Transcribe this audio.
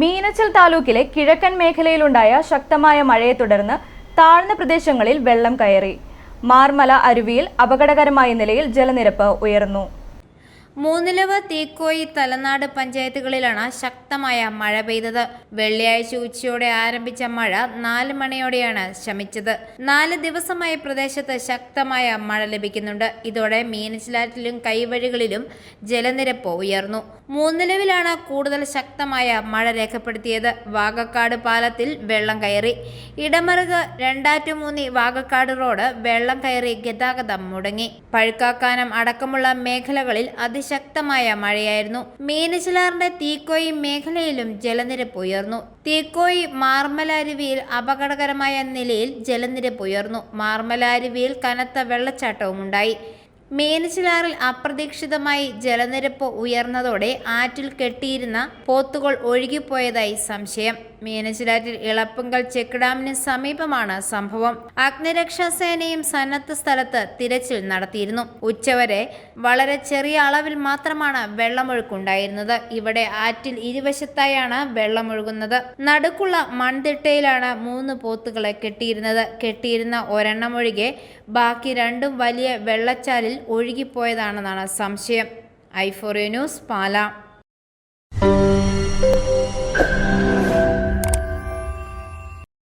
മീനച്ചൽ താലൂക്കിലെ കിഴക്കൻ മേഖലയിലുണ്ടായ ശക്തമായ മഴയെ തുടർന്ന് താഴ്ന്ന പ്രദേശങ്ങളിൽ വെള്ളം കയറി. മാർമല അരുവിയിൽ അപകടകരമായ നിലയിൽ ജലനിരപ്പ് ഉയർന്നു. മൂന്നിലവ് തീക്കോയി തലനാട് പഞ്ചായത്തുകളിലാണ് ശക്തമായ മഴ പെയ്തത്. വെള്ളിയാഴ്ച ഉച്ചയോടെ ആരംഭിച്ച മഴ നാല് മണിയോടെയാണ് ശമിച്ചത്. നാല് ദിവസമായി പ്രദേശത്ത് ശക്തമായ മഴ ലഭിക്കുന്നുണ്ട്. ഇതോടെ മീനച്ചിലാറ്റിലും കൈവഴികളിലും ജലനിരപ്പ് ഉയർന്നു. മൂന്നിലവിലാണ് കൂടുതൽ ശക്തമായ മഴ രേഖപ്പെടുത്തിയത്. വാഗക്കാട് പാലത്തിൽ വെള്ളം കയറി. ഇടമറുക് രണ്ടാറ്റുമൂന്നി വാഗക്കാട് റോഡ് വെള്ളം കയറി ഗതാഗതം മുടങ്ങി. പഴുക്കാക്കാനം അടക്കമുള്ള മേഖലകളിൽ അതിശക്തമായ മഴയായിരുന്നു. മീനച്ചിലാറിന്റെ തീക്കോയി മേഖലയിലും ജലനിരപ്പ് ഉയർന്നു. തീക്കോയി മാർമല അരുവിയിൽ അപകടകരമായ നിലയിൽ ജലനിരപ്പ് ഉയർന്നു. മാർമല കനത്ത വെള്ളച്ചാട്ടവും ഉണ്ടായി. മീനച്ചിലാറിൽ അപ്രതീക്ഷിതമായി ജലനിരപ്പ് ഉയർന്നതോടെ ആറ്റിൽ കെട്ടിയിരുന്ന പോത്തുകൾ ഒഴുകിപ്പോയതായി സംശയം. മീനച്ചിലാറ്റിൽ ഇളപ്പുങ്കൽ ചെക്ക് ഡാമിന് സമീപമാണ് സംഭവം. അഗ്നിരക്ഷാസേനയും സന്നദ്ധ സ്ഥലത്ത് തിരച്ചിൽ നടത്തിയിരുന്നു. ഉച്ചവരെ വളരെ ചെറിയ അളവിൽ മാത്രമാണ് വെള്ളമൊഴുക്കുണ്ടായിരുന്നത്. ഇവിടെ ആറ്റിൽ ഇരുവശത്തായാണ് വെള്ളമൊഴുകുന്നത്. നടുക്കുള്ള മൺതിട്ടയിലാണ് മൂന്ന് പോത്തുകളെ കെട്ടിയിരുന്നത്. കെട്ടിയിരുന്ന ഒരെണ്ണം ഒഴികെ ബാക്കി രണ്ടും വലിയ വെള്ളച്ചാലിൽ ഒഴുകിപ്പോയതാണെന്നാണ് സംശയം. Euphoria news Pala.